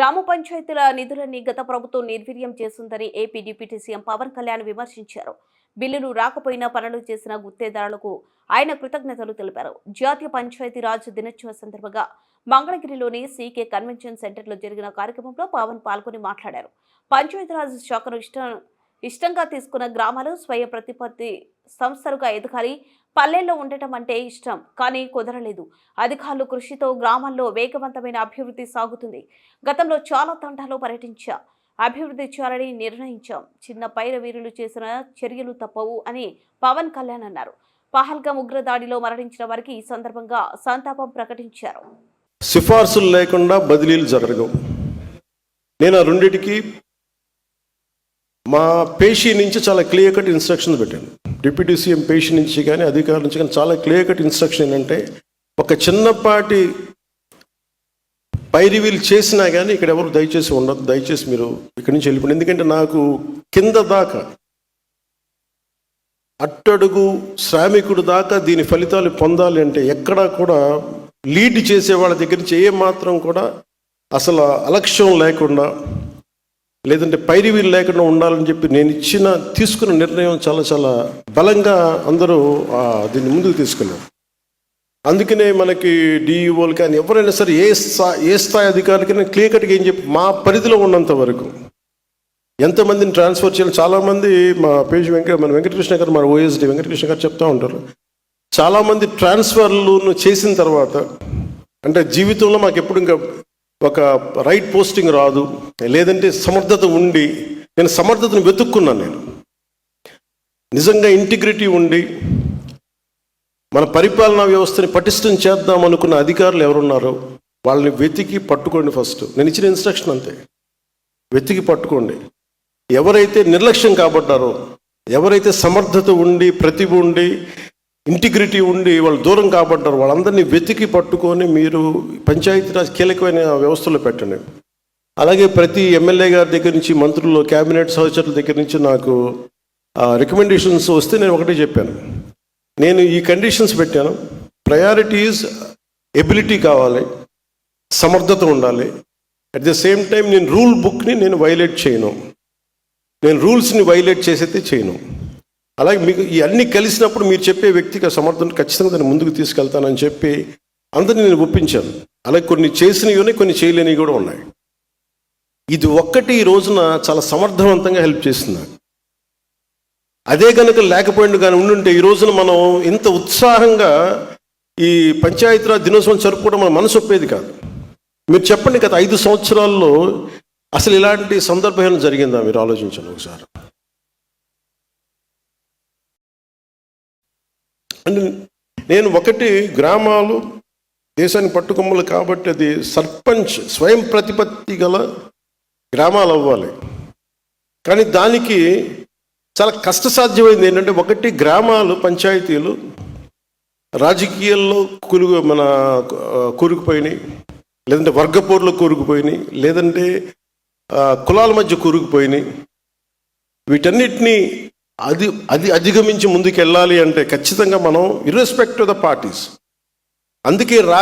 గ్రామ పంచాయతీల నిధులని గత ప్రభుత్వం నిర్వీర్యం చేస్తుందని AP deputy CM Pawan Kalyan విమర్శించారు. బిల్లులు రాకపోయినా పనులు చేసిన గుత్తేదారులకు ఆయన కృతజ్ఞతలు తెలిపారు. జాతీయ పంచాయతీరాజ్ దినోత్సవ సందర్భంగా మంగళగిరిలోని సీకే కన్వెన్షన్ సెంటర్లో జరిగిన కార్యక్రమంలో పవన్ పాల్గొని మాట్లాడారు. పంచాయతీరాజ్ శాఖను ఇష్టం ఇష్టంగా తీసుకున్న గ్రామాలు స్వయం ప్రతిపత్తి సంస్థలుగా ఎదగాలి. పల్లెల్లో ఉండటం అంటే ఇష్టం కానీ కుదరలేదు. అధికారులు కృషితో గ్రామాల్లో వేగవంతమైన అభివృద్ధి సాగుతుంది. గతంలో చాలా తండాలో పర్యటించా అభివృద్ధి చేయాలని నిర్ణయించాం. చిన్న పైర వీరులు చేసిన చర్యలు తప్పవు అని పవన్ కళ్యాణ్ అన్నారు. పహల్గా ఉగ్రదాడిలో మరణించిన వారికి ఈ సందర్భంగా సంతాపం ప్రకటించారు. సిఫార్సులు లేకుండా బదిలీలు జరగవు. నేను ఆ రెండింటికి మా పేషీ నుంచి చాలా క్లియర్ కట్ ఇన్స్ట్రక్షన్స్ పెట్టాను. డిప్యూటీ సీఎం పేషీ నుంచి కానీ అధికారుల నుంచి కానీ చాలా క్లియర్ కట్ ఇన్స్ట్రక్షన్ ఏంటంటే ఒక చిన్నపాటి పైరివీలు చేసినా కానీ ఇక్కడ ఎవరు దయచేసి ఉండదు దయచేసి మీరు ఇక్కడి నుంచి వెళ్ళిపోండి. ఎందుకంటే నాకు కింద దాకా అట్టడుగు శ్రామికుడు దాకా దీని ఫలితాలు పొందాలి అంటే ఎక్కడా కూడా లీడ్ చేసే వాళ్ళ దగ్గర నుంచి ఏ మాత్రం కూడా అసలు అలక్ష్యం లేకుండా లేదంటే పైరివీలు లేకుండా ఉండాలని చెప్పి నేను ఇచ్చిన తీసుకున్న నిర్ణయం చాలా చాలా బలంగా అందరూ దీన్ని ముందుకు తీసుకున్నారు. అందుకనే మనకి డిఈఓలు కానీ ఎవరైనా సరే ఏ స్థాయి ఏ స్థాయి అధికారులకైనా క్లియర్ కట్గా ఏం చెప్పి మా పరిధిలో ఉన్నంత వరకు. ఎంతమందిని ట్రాన్స్ఫర్ చేయాలి చాలామంది మా పేజ్ వెంకట మన వెంకటకృష్ణ గారు మన ఓఎస్డి వెంకటకృష్ణ గారు చెప్తూ ఉంటారు. చాలామంది ట్రాన్స్ఫర్లు చేసిన తర్వాత అంటే జీవితంలో మాకు ఎప్పుడు ఇంకా ఒక రైట్ పోస్టింగ్ రాదు లేదంటే సమర్థత ఉండి నేను సమర్థతను వెతుక్కున్నాను నేను. నిజంగా ఇంటిగ్రిటీ ఉండి మన పరిపాలనా వ్యవస్థని పటిష్టం చేద్దాం అనుకున్న అధికారులు ఎవరున్నారో వాళ్ళని వెతికి పట్టుకోండి ఫస్ట్ నేను ఇచ్చిన ఇన్స్ట్రక్షన్ అంతే. వెతికి పట్టుకోండి. ఎవరైతే నిర్లక్ష్యం కాబడ్డారో ఎవరైతే సమర్థత ఉండి ప్రతిభ ఉండి ఇంటిగ్రిటీ ఉండి వాళ్ళు దూరం కాబడ్డారో వాళ్ళందరినీ వెతికి పట్టుకొని మీరు పంచాయతీరాజ్ కీలకమైన వ్యవస్థలో పెట్టండి. అలాగే ప్రతి ఎమ్మెల్యే గారి దగ్గర నుంచి మంత్రులు క్యాబినెట్ సహచరుల దగ్గర నుంచి నాకు రికమెండేషన్స్ వస్తే నేను ఒకటే చెప్పాను. నేను ఈ కండిషన్స్ పెట్టాను. ప్రయారిటీస్ ఎబిలిటీ కావాలి సమర్థత ఉండాలి. అట్ ద సేమ్ టైం నేను రూల్ బుక్ని నేను వైలేట్ చేయను. నేను రూల్స్ని వైలేట్ చేసైతే చేయను. అలాగే మీకు ఈ అన్ని కలిసినప్పుడు మీరు చెప్పే వ్యక్తికి ఆ సమర్థన ఖచ్చితంగా దాన్ని ముందుకు తీసుకెళ్తానని చెప్పి అందరిని నేను ఒప్పించాను. అలాగే కొన్ని చేసినవి ఉన్నాయి కొన్ని చేయలేనివి కూడా ఉన్నాయి. ఇది ఒక్కటి ఈ రోజున చాలా సమర్థవంతంగా హెల్ప్ చేస్తుంది నాకు. అదే కనుక లేకపోయింది కానీ ఉండుంటే ఈ రోజున మనం ఇంత ఉత్సాహంగా ఈ పంచాయతీరాజ్ దినోత్సవం జరుపుకోవడం మన మనసు ఒప్పేది కాదు. మీరు చెప్పండి గత ఐదు సంవత్సరాల్లో అసలు ఇలాంటి సందర్భం జరిగిందా? మీరు ఆలోచించండి ఒకసారి. అంటే నేను ఒకటి గ్రామాలు దేశానికి పట్టుకొమ్మలు కాబట్టి అది సర్పంచ్ స్వయం ప్రతిపత్తి గల గ్రామాలు అవ్వాలి. కానీ దానికి చాలా కష్టసాధ్యమైంది ఏంటంటే ఒకటి గ్రామాలు పంచాయతీలు రాజకీయాల్లో కూరుగు మన కూరుకుపోయినాయి. లేదంటే వర్గపోర్లో కూరుకుపోయినాయి. లేదంటే కులాల మధ్య కూరుకుపోయినాయి. వీటన్నిటినీ అది అది అధిగమించి ముందుకు వెళ్ళాలి అంటే ఖచ్చితంగా మనం ఇర్రెస్పెక్ట్ ఆఫ్ ద పార్టీస్ అందుకే రా